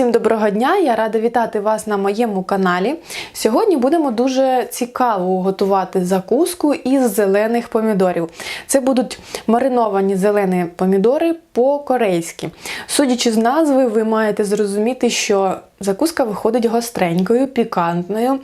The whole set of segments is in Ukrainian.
Усім доброго дня! Я рада вітати вас на моєму каналі. Сьогодні будемо дуже цікаво готувати закуску із зелених помідорів. Це будуть мариновані зелені помідори по-корейськи. Судячи з назви, ви маєте зрозуміти, що закуска виходить гостренькою, пікантною,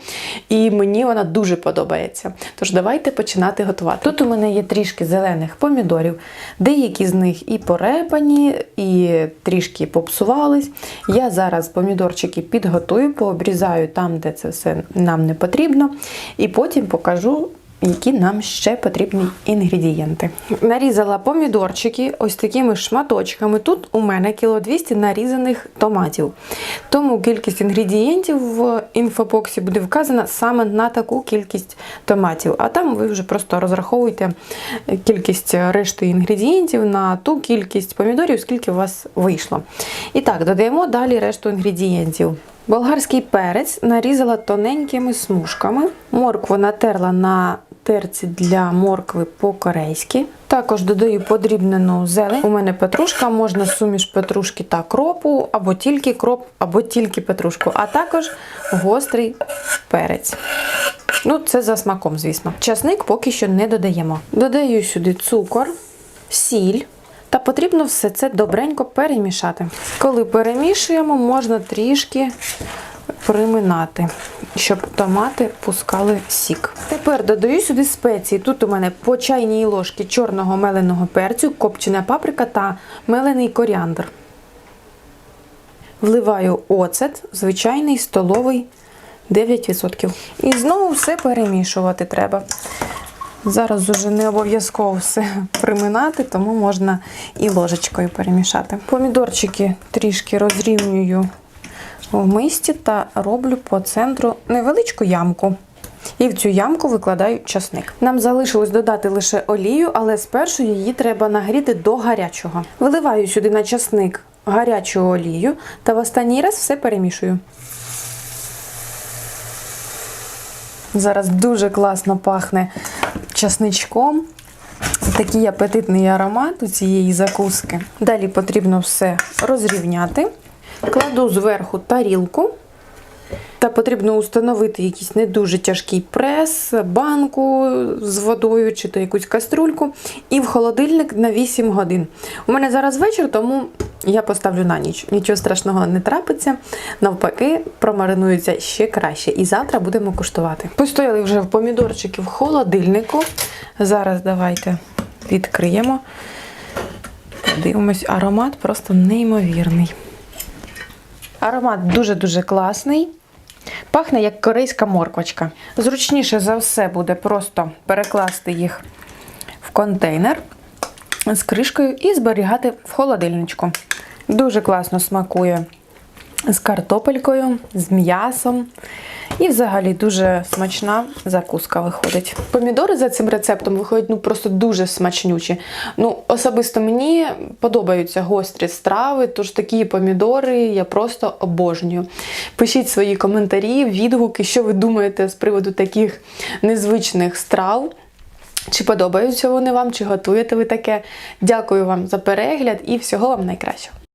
і мені вона дуже подобається. Тож давайте починати готувати. Тут у мене є трішки зелених помідорів, деякі з них і порепані, і трішки попсувались. Я зараз помідорчики підготую, пообрізаю там, де це все нам не потрібно, і потім покажу. Які нам ще потрібні інгредієнти. Нарізала помідорчики ось такими шматочками. Тут у мене кіло 200 нарізаних томатів. Тому кількість інгредієнтів в інфобоксі буде вказана саме на таку кількість томатів. А там ви вже просто розраховуєте кількість решти інгредієнтів на ту кількість помідорів, скільки у вас вийшло. І так, додаємо далі решту інгредієнтів. Болгарський перець нарізала тоненькими смужками. Моркву натерла на терці для моркви по-корейськи. Також додаю подрібнену зелень. У мене петрушка, можна суміш петрушки та кропу, або тільки кроп, або тільки петрушку, а також гострий перець. Ну, це за смаком, звісно. Часник поки що не додаємо. Додаю сюди цукор, сіль. Та потрібно все це добренько перемішати. Коли перемішуємо, можна трішки приминати, щоб томати пускали сік. Тепер додаю сюди спеції. Тут у мене по чайній ложці чорного меленого перцю, копчена паприка та мелений коріандр. Вливаю оцет, звичайний столовий 9%. І знову все перемішувати треба. Зараз уже не обов'язково все приминати, тому можна і ложечкою перемішати. Помідорчики трішки розрівнюю в мисці та роблю по центру невеличку ямку. І в цю ямку викладаю часник. Нам залишилось додати лише олію, але спершу її треба нагріти до гарячого. Виливаю сюди на часник гарячу олію та в останній раз все перемішую. Зараз дуже класно пахне часничком. Такий апетитний аромат у цієї закуски. Далі потрібно все розрівняти. Кладу зверху тарілку. Та потрібно установити якийсь не дуже тяжкий прес, банку з водою чи то якусь каструльку. І в холодильник на 8 годин. У мене зараз вечір, тому я поставлю на ніч. Нічого страшного не трапиться. Навпаки, промаринується ще краще. І завтра будемо куштувати. Постояли вже в помідорчики в холодильнику. Зараз давайте відкриємо. Дивимось, аромат просто неймовірний. Аромат дуже-дуже класний. Пахне як корейська морквочка. Зручніше за все буде просто перекласти їх в контейнер з кришкою і зберігати в холодильничку. Дуже класно смакує з картопелькою, з м'ясом. І взагалі дуже смачна закуска виходить. Помідори за цим рецептом виходять ну просто дуже смачнючі. Ну, особисто мені подобаються гострі страви, тож такі помідори я просто обожнюю. Пишіть свої коментарі, відгуки, що ви думаєте з приводу таких незвичних страв. Чи подобаються вони вам, чи готуєте ви таке? Дякую вам за перегляд і всього вам найкращого.